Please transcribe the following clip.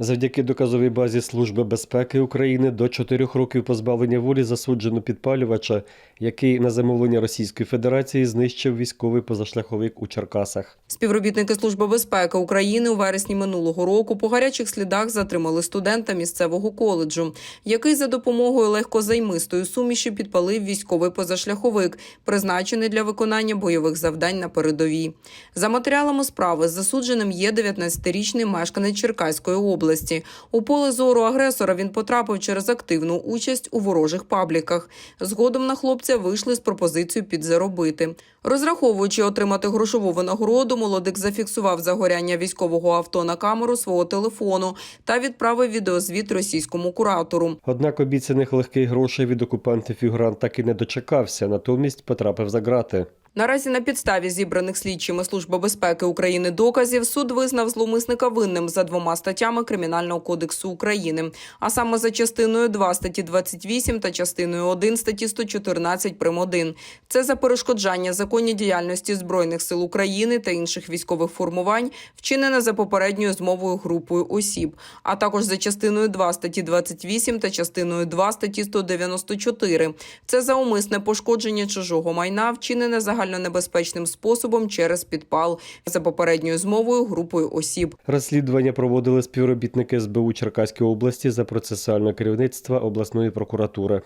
Завдяки доказовій базі Служби безпеки України до чотирьох років позбавлення волі засуджено підпалювача, який на замовлення Російської Федерації знищив військовий позашляховик у Черкасах. Співробітники Служби безпеки України у вересні минулого року по гарячих слідах затримали студента місцевого коледжу, який за допомогою легкозаймистої суміші підпалив військовий позашляховик, призначений для виконання бойових завдань на передовій. За матеріалами справи засудженим є 19-річний мешканець Черкаської області. У поле зору агресора він потрапив через активну участь у ворожих пабліках. Згодом на хлопця вийшли з пропозицією підзаробити. Розраховуючи отримати грошову винагороду, молодик зафіксував загоряння військового авто на камеру свого телефону та відправив відеозвіт російському куратору. Однак обіцяних легких грошей від окупантів фігурант так і не дочекався, натомість потрапив за грати. Наразі на підставі зібраних слідчими Служби безпеки України доказів суд визнав зловмисника винним за двома статтями Кримінального кодексу України, а саме за частиною 2 статті 28 та частиною 1 статті 114 прим. 1. Це за перешкоджання законній діяльності Збройних сил України та інших військових формувань, вчинене за попередньою змовою групою осіб, а також за частиною 2 статті 28 та частиною 2 статті 194. Це за умисне пошкодження чужого майна, вчинене загальнонебезпечним способом через підпал за попередньою змовою групою осіб. Розслідування проводили співробітники СБУ Черкаської області за процесуального керівництва обласної прокуратури.